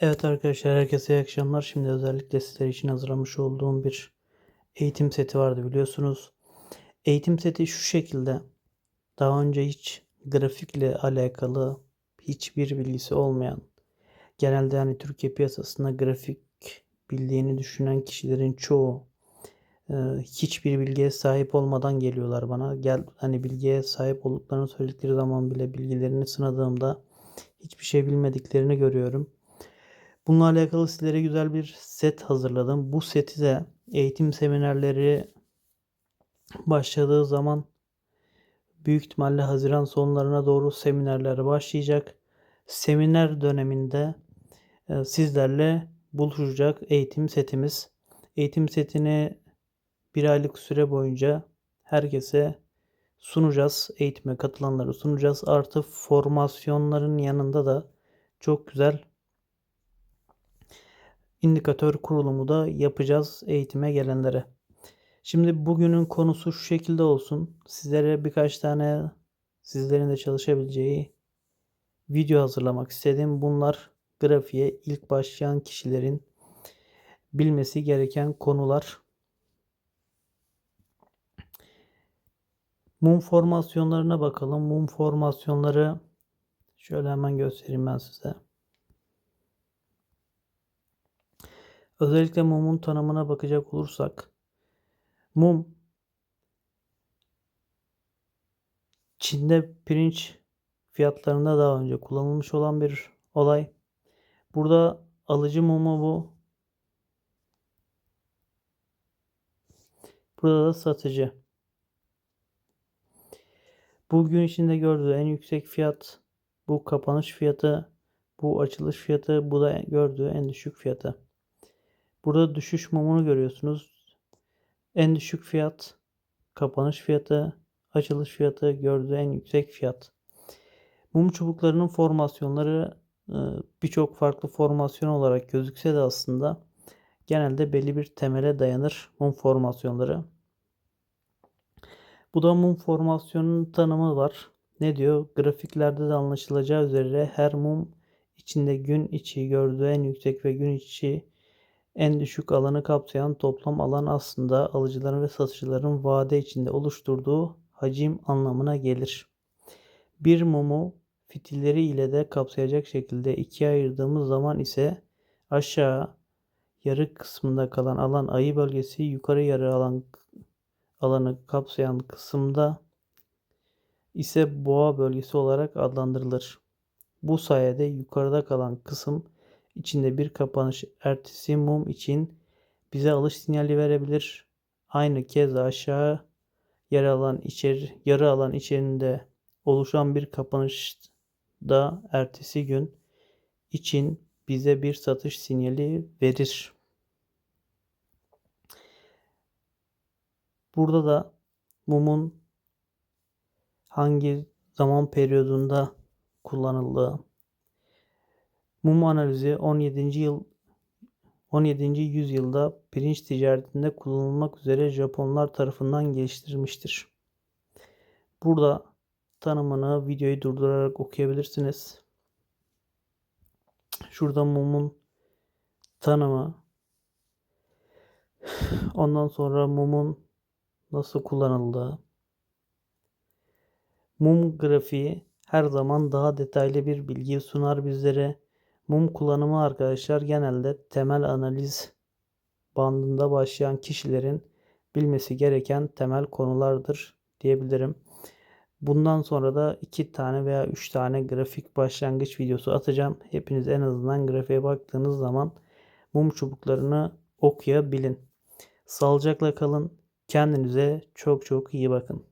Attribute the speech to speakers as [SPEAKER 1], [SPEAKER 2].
[SPEAKER 1] Evet arkadaşlar herkese iyi akşamlar. Şimdi özellikle sizler için hazırlamış olduğum bir eğitim seti vardı biliyorsunuz. Eğitim seti şu şekilde. Daha önce hiç grafikle alakalı hiçbir bilgisi olmayan, genelde hani Türkiye piyasasında grafik bildiğini düşünen kişilerin çoğu e, hiçbir bilgiye sahip olmadan geliyorlar bana. Gel hani bilgiye sahip olduklarını söyledikleri zaman bile bilgilerini sınadığımda hiçbir şey bilmediklerini görüyorum. Bununla alakalı sizlere güzel bir set hazırladım. Bu seti de eğitim seminerleri başladığı zaman büyük ihtimalle Haziran sonlarına doğru seminerler başlayacak. Seminer döneminde e, sizlerle buluşacak eğitim setimiz. Eğitim setini bir aylık süre boyunca herkese sunacağız. Eğitime katılanları sunacağız. Artı formasyonların yanında da çok güzel indikatör kurulumu da yapacağız eğitime gelenlere. Şimdi bugünün konusu şu şekilde olsun. Sizlere birkaç tane sizlerin de çalışabileceği video hazırlamak istedim. Bunlar grafiğe ilk başlayan kişilerin bilmesi gereken konular. Mum formasyonlarına bakalım. Mum formasyonları şöyle hemen göstereyim ben size. Özellikle mumun tanımına bakacak olursak mum Çin'de pirinç fiyatlarında daha önce kullanılmış olan bir olay. Burada alıcı mumu bu. Burada da satıcı. Bugün içinde gördüğü en yüksek fiyat bu kapanış fiyatı, bu açılış fiyatı, bu da gördüğü en düşük fiyatı. Burada düşüş mumunu görüyorsunuz. En düşük fiyat, kapanış fiyatı, açılış fiyatı, gördüğü en yüksek fiyat. Mum çubuklarının formasyonları e, birçok farklı formasyon olarak gözükse de aslında genelde belli bir temele dayanır mum formasyonları. Bu da mum formasyonunun tanımı var. Ne diyor? Grafiklerde de anlaşılacağı üzere her mum içinde gün içi gördüğü en yüksek ve gün içi en düşük alanı kapsayan toplam alan aslında alıcıların ve satıcıların vade içinde oluşturduğu hacim anlamına gelir. Bir mumu fitilleri ile de kapsayacak şekilde ikiye ayırdığımız zaman ise aşağı yarı kısmında kalan alan ayı bölgesi yukarı yarı alan alanı kapsayan kısımda ise boğa bölgesi olarak adlandırılır. Bu sayede yukarıda kalan kısım içinde bir kapanış ertesi mum için bize alış sinyali verebilir. Aynı kez aşağı yer alan içeri, yarı alan içerisinde oluşan bir kapanış da ertesi gün için bize bir satış sinyali verir. Burada da mumun hangi zaman periyodunda kullanıldığı, Mum analizi 17. yıl 17. yüzyılda pirinç ticaretinde kullanılmak üzere Japonlar tarafından geliştirilmiştir. Burada tanımını videoyu durdurarak okuyabilirsiniz. Şurada mumun tanımı. Ondan sonra mumun nasıl kullanıldığı. Mum grafiği her zaman daha detaylı bir bilgi sunar bizlere. Mum kullanımı arkadaşlar genelde temel analiz bandında başlayan kişilerin bilmesi gereken temel konulardır diyebilirim. Bundan sonra da iki tane veya üç tane grafik başlangıç videosu atacağım. Hepiniz en azından grafiğe baktığınız zaman mum çubuklarını okuyabilin. Sağlıcakla kalın. Kendinize çok çok iyi bakın.